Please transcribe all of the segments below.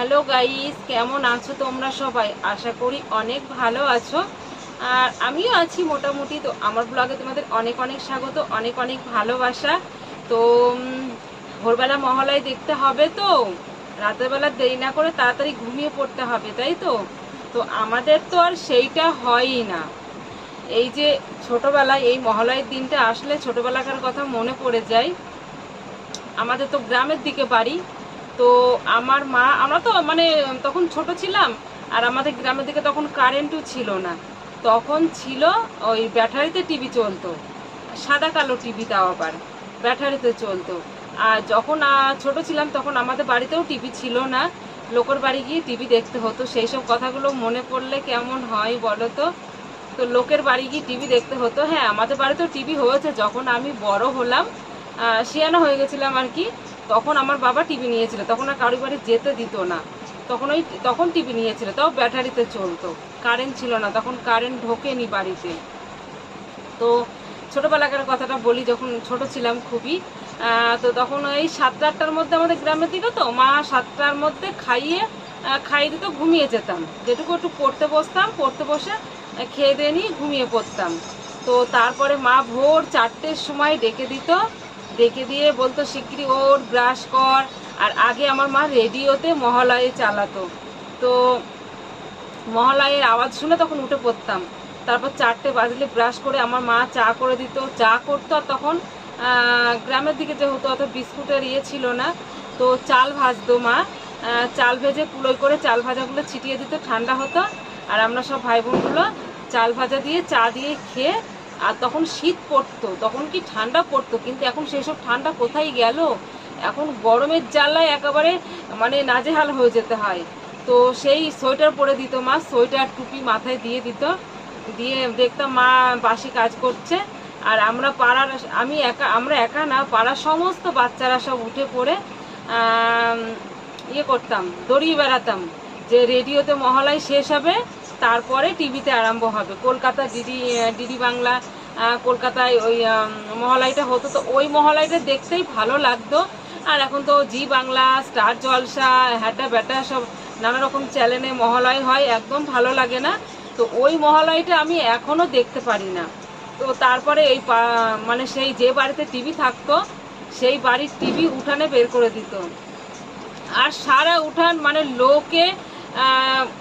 Hello guys, কেমন আছো তোমরা সবাই? আশা করি অনেক ভালো আছো। আর আমিও আছি মোটামুটি, তো আমার ব্লগে তোমাদের অনেক অনেক স্বাগত, অনেক অনেক ভালোবাসা। তো ভোরবেলা মহলায় দেখতে হবে তো। রাতের বেলা দেরি না করে তাড়াতাড়ি ঘুমিয়ে পড়তে হবে, তাই তো? তো আমাদের তো আর সেইটা হয়ই না। এই যে ছোটবেলায়, এই মহালয়ের দিনটা আসলে ছোটবেলাকার কথা মনে পড়ে যায়। আমাদের তো গ্রামের দিকে বাড়ি তো আমার মা, আমরা তো মানে তখন ছোট ছিলাম আর আমাদের গ্রামের দিকে তখন কারেন্টও ছিল না। তখন ছিল ওই ব্যাটারিতে টিভি চলতো, সাদা কালো টিভি তাও আবার ব্যাটারিতে চলতো। আর যখন ছোট ছিলাম তখন আমাদের বাড়িতেও টিভি ছিল না, লোকের বাড়ি গিয়ে টিভি দেখতে হতো। সেই সব কথাগুলো মনে পড়লে কেমন হয় বলো তো? তো লোকের বাড়ি গিয়ে টিভি দেখতে হতো। হ্যাঁ আমাদের বাড়িতেও টিভি হয়েছে। যখন আমি বড় হলাম শিয়ানো হয়ে গেছিলাম আর কি। তখন আমার বাবা টিভি নিয়েছিল, তখন আর কারোর বাড়ি যেতে দিত না। তখন ওই, তখন টিভি নিয়েছিল, তাও ব্যাটারিতে চলতো কারেন্ট ছিল না, তখন কারেন্ট ঢোকেনি বাড়িতে। তো ছোটোবেলাকার কথাটা বলি, যখন ছোট ছিলাম খুবই তো তখন ওই সাতটা আটটার মধ্যে আমাদের গ্রামের দিকে তো, মা সাতটার মধ্যে খাইয়ে খাইয়ে দিত, ঘুমিয়ে যেতাম। যেটুকু একটু পড়তে বসতাম, পড়তে বসে খেয়ে দিয়ে নিয়ে ঘুমিয়ে পড়তাম। তো তারপরে মা ভোর চারটের সময় ডেকে দিত ডেকে দিয়ে বলতো শিগগিরি ওর ব্রাশ কর। আর আগে আমার মা রেডিওতে মহালয়ে চালাতো। তো মহালয়ের আওয়াজ শুনে তখন উঠে পড়তাম। তারপর চারটে বাজলে ব্রাশ করে আমার মা চা করে দিত। চা করতো আর তখন গ্রামের দিকে যেহেতু অত বিস্কুটের ইয়ে ছিল না, তো চাল ভাজতো মা। চাল ভেজে কুলোই করে চাল ভাজাগুলো ছিটিয়ে দিত, ঠান্ডা হতো। আর আমরা সব ভাই বোনগুলো চাল ভাজা দিয়ে চা দিয়ে খেয়ে আর তখন শীত পড়তো, তখন কি ঠান্ডা পড়তো? কিন্তু এখন সেসব ঠান্ডা কোথায় গেল? এখন গরমের জ্বালায় একেবারে মানে নাজেহাল হয়ে যেতে হয়। তো সেই সোয়েটার পরে দিত মা, সোয়েটার টুপি মাথায় দিয়ে দিত, দিয়ে দেখতাম মা বাসি কাজ করছে। আর আমরা পাড়ার, আমি একা, আমরা একা না, পাড়ার সমস্ত বাচ্চারা সব উঠে পড়ে ইয়ে করতাম দড়িয়ে বেড়াতাম যে রেডিওতে মহালয় শেষ হবে, তারপরে টিভিতে আরম্ভ হবে। কলকাতা ডিডি ডিডি বাংলা কলকাতায় ওই মহালয়টা হতো। তো ওই মহালয়টা দেখতেই ভালো লাগতো। আর এখন তো জি বাংলা, স্টার জলসা, হ্যাটা ব্যাটা সব নানা রকম চ্যানেলে মহালয় হয়, একদম ভালো লাগে না। তো ওই মহালয়টা আমি এখনও দেখতে পারি না। তো তারপরে এই মানে সেই যে বাড়িতে টিভি থাকতো, সেই বাড়ির টিভি উঠানে বের করে দিত। আর সারা উঠান মানে লোকে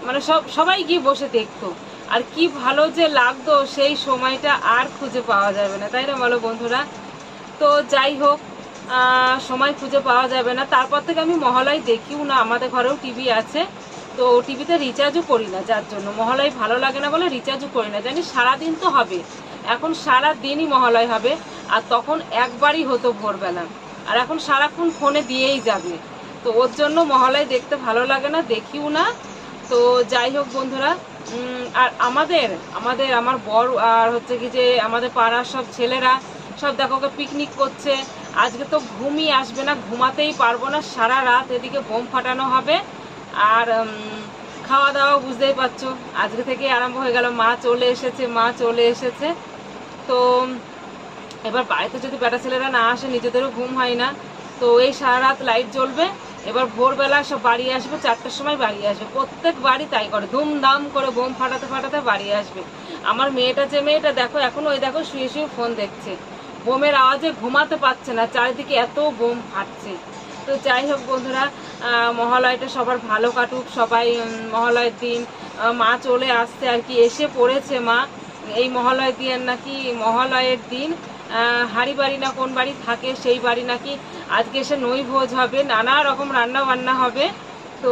মানে সব, সবাই গিয়ে বসে দেখতো। আর কি ভালো যে লাগতো সেই সময়টা আর খুঁজে পাওয়া যাবে না, তাই না বলো বন্ধুরা? তো যাই হোক সময় খুঁজে পাওয়া যাবে না। তারপর থেকে আমি মহালয় দেখিও না, আমাদের ঘরেও টিভি আছে। তো টিভিতে রিচার্জও করি না, যার জন্য। মহালয় ভালো লাগে না বলে রিচার্জও করি না, জানি সারাদিন তো হবে। এখন সারা দিনই মহালয় হবে, আর তখন একবারই হতো ভোরবেলা। আর এখন সারাক্ষণ ফোনে দিয়েই যাবে। তো ওর জন্য মহালয় দেখতে ভালো লাগে না, দেখিও না। তো যাই হোক বন্ধুরা আর আমাদের আমাদের, আমার বড় আর হচ্ছে কি যে আমাদের পাড়ার সব ছেলেরা সব দেখো ওকে পিকনিক করছে। আজকে তো ঘুমই আসবে না, ঘুমাতেই পারব না, সারা রাত এদিকে বোম ফাটানো হবে। আর খাওয়া দাওয়া বুঝতেই পারছ, আজকে থেকে আরম্ভ হয়ে গেল, মা চলে এসেছে, মা চলে এসেছে। তো, এবার বাড়িতে যদি বেটা ছেলেরা না আসে, নিজেদেরও ঘুম হয় না। তো এই সারা রাত লাইট জ্বলবে এবার ভোরবেলা সব বাড়ি আসবে, চারটার সময় বাড়ি আসবে। প্রত্যেক বাড়ি তাই করে, ধুমধাম করে বোম ফাটাতে ফাটাতে বাড়ি আসবে। আমার মেয়েটা যে মেয়েটা, দেখো, এখন ওই দেখো শুয়ে শুয়ে ফোন দেখছে। বোমের আওয়াজে ঘুমাতে পারছে না, চারিদিকে এত বোম ফাটছে। তো যাই হোক বন্ধুরা মহালয়টা সবার ভালো কাটুক, সবাই মহালয়ের দিন মা চলে আসছে আর কি, এসে পড়েছে মা। এই মহালয় দিয়ে নাকি মহালয়ের দিন। হাঁড়ি বাড়ি না কোন বাড়ি থাকে সেই বাড়ি নাকি। আজকে এসে নই ভোজ হবে, নানা রকম রান্না বান্না হবে। তো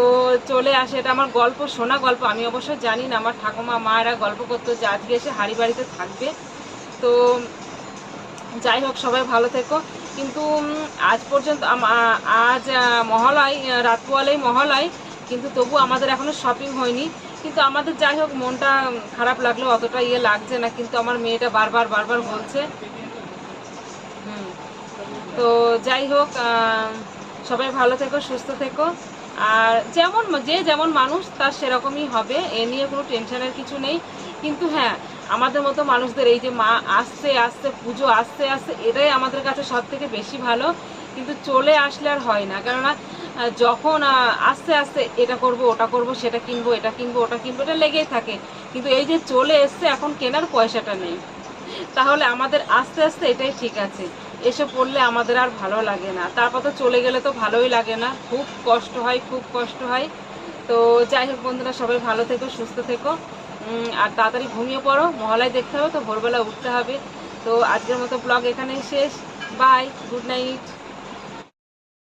চলে আসে, এটা আমার গল্প শোনা গল্প। আমি অবশ্য জানি না, আমার ঠাকুমা, মায়েরা গল্প করতো যে আজকে এসে হাঁড়ি বাড়িতে থাকবে। তো যাই হোক, সবাই ভালো থেকো। কিন্তু আজ পর্যন্ত আজ মহালয় রাতপুয়ালেই মহালয় কিন্তু তবু আমাদের এখনও শপিং হয়নি। কিন্তু আমাদের যাই হোক, মনটা খারাপ লাগল অতটা ইয়ে লাগছে না। কিন্তু আমার মেয়েটা বারবার বারবার বলছে তো যাই হোক সবাই ভালো থেকো, সুস্থ থেকো। আর যেমন যে যেমন মানুষ, তার সেরকমই হবে। এ নিয়ে কোনো টেনশনের কিছু নেই। কিন্তু হ্যাঁ আমাদের মতো মানুষদের এই যে মা আসতে আসতে পুজো আসতে আসতে এটাই আমাদের কাছে সব থেকে বেশি ভালো। কিন্তু চলে আসলে আর হয় না। কেননা যখন আস্তে আস্তে এটা করব, ওটা করব, সেটা কিনবো, এটা কিনবো, ওটা কিনবো, এটা লেগেই থাকে। কিন্তু এই যে চলে এসছে, এখন কেনার পয়সাটা নেই। তাহলে আমাদের আস্তে আস্তে এটাই ঠিক আছে। এসে পড়লে আমাদের আর ভালো লাগে না। তারপর তো চলে গেলে তো ভালোই লাগে না। খুব কষ্ট হয়, খুব কষ্ট হয়। তো যাই হোক বন্ধুরা, সবাই ভালো থেকো, সুস্থ থেকো। আর তাড়াতাড়ি ঘুমিয়ে পড়ো। মহালয় দেখতে হবে তো ভোরবেলা উঠতে হবে। তো আজকের মতো ব্লগ এখানেই শেষ। Bye good night